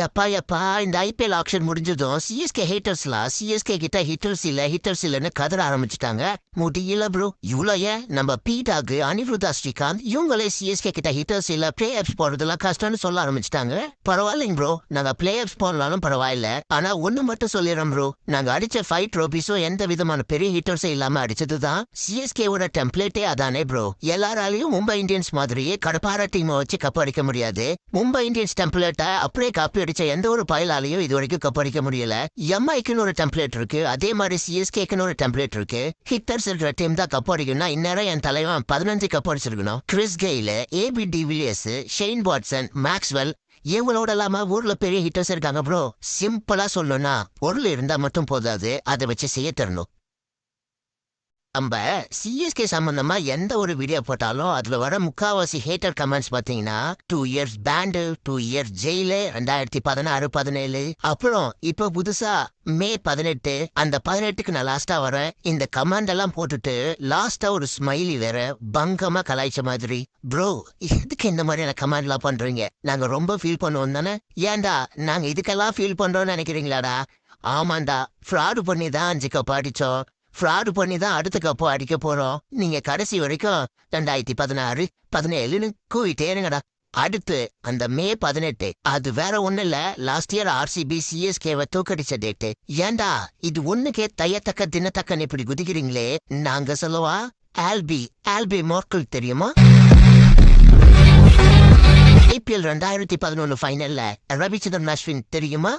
எப்பா எப்பா இந்த ஐபிஎல் ஆக்ஷன் முடிஞ்சதும் சிஎஸ்கே ஹேட்டர்ஸ்லாம் சிஎஸ்கே கிட்ட ஹிட்டர்ஸ் இல்ல ஹிட்டர்ஸ் இல்லன்னு கதற ஆரம்பிச்சிட்டாங்க. முடியல ப்ரோ இவ்வளோ ஏன்? நம்ம பீடாக்கு அனிருதா ஸ்ரீகாந்த் இவங்களே சிஎஸ்கே கிட்ட ஹிட்டர்ஸ் இல்ல பிளே ஆப்ஸ் போடுறதுலாம் கஷ்டம்னு சொல்ல ஆரம்பிச்சிட்டாங்க. பரவாயில்லைங்க ப்ரோ நாங்க பிளே ஆப்ஸ் போடலாலும் பரவாயில்ல. ஆனா ஒண்ணு மட்டும் சொல்லிடுறோம் ப்ரோ நாங்க அடிச்ச ஃபைவ் ட்ரோபிஸும் எந்த விதமான பெரிய ஹிட்டர்ஸும் இல்லாம அடிச்சது தான் சிஎஸ்கேவோட டெம்ப்ளேட்டே அதானே ப்ரோ எல்லாராலையும் மும்பை இந்தியன்ஸ் மாதிரியே கடப்பார டீமை வச்சு கப் அடிக்க முடியாது. மும்பை இந்தியன்ஸ் டெம்ப்ளேட்டை அப்படியே காப்பி அடிச்ச எந்த ஒரு பயலாலையும் இது வரைக்கும் கப் அடிக்க முடியல எம்ஐக்குன்னு ஒரு டெம்ப்ளேட் இருக்கு. அதே மாதிரி சிஎஸ்கேக்குன்னு ஒரு டெம்ப்ளேட் இருக்கு. ஹிட்டர்ஸ் இருக்கிற டீம் தான் கப் அடிக்கணும்னா இந்நேரம் என் தலைவன் பதினஞ்சு cup அடிச்சிருக்கணும். Chris Gayle AB de Villiers Shane Watson Maxwell இவங்களோட இல்லாம ஊர்ல பெரிய ஹிட்டர்ஸ் இருக்காங்க ப்ரோ சிம்பிளா சொல்லணும்னா பொருள் இருந்தா மட்டும் போதாது. அதை வச்சு செய்ய தரணும். நம்ம சிஎஸ்கே சம்பந்தமா எந்த ஒரு வீடியோ போட்டாலும் அதுல வர முக்காவாசி ஹேட்டர் கமெண்ட்ஸ் பாத்தீங்கன்னா two years banned two years jail ரெண்டாயிரத்தி பதினாறு பதினேழு. அப்புறம் இப்ப புதுசா மே பதினெட்டு அந்த பதினெட்டுக்கு நான் லாஸ்டா வரேன். இந்த கமெண்ட் எல்லாம் போட்டுட்டு லாஸ்டா ஒரு ஸ்மைலி வேற பங்கமா கலாய்ச்ச மாதிரி. ப்ரோ எதுக்கு இந்த மாதிரியான கமெண்ட் எல்லாம் பண்றீங்க? நாங்க ரொம்ப ஃபீல் பண்ணுவோம் தானே? ஏன்டா நாங்க இதுக்கெல்லாம் ஃபீல் பண்றோம்னு நினைக்கிறீங்களாடா? ஆமாண்டா ஃப்ராடு பண்ணி தான் அஞ்சுக்க பாடிச்சோம் ஃப்ராடு பண்ணி தான் அடுத்த கப்போ அடிக்க போறோம். நீங்க கடைசி வரைக்கும் ரெண்டாயிரத்தி பதினாறு பதினேழுன்னு கூவிட்டே இருங்கடா. அடுத்து அந்த மே பதினெட்டு அது வேற ஒண்ணு இல்ல. லாஸ்ட் இயர் ஆர்சிபி சிஎஸ்கேவை தூக்கடிச்ச டேட்டு ஏண்டா இது ஒண்ணுக்கே தையத்தக்க தினத்தக்கன்னு இப்படி குதிக்கிறீங்களே? நாங்க சொல்லுவா? ஆல்பி ஆல்பி மோர்க்கல் தெரியுமா? ஐபிஎல் ரெண்டாயிரத்தி பதினொன்னு ஃபைனல்ல ரவிச்சந்திரன் அஸ்வின் தெரியுமா?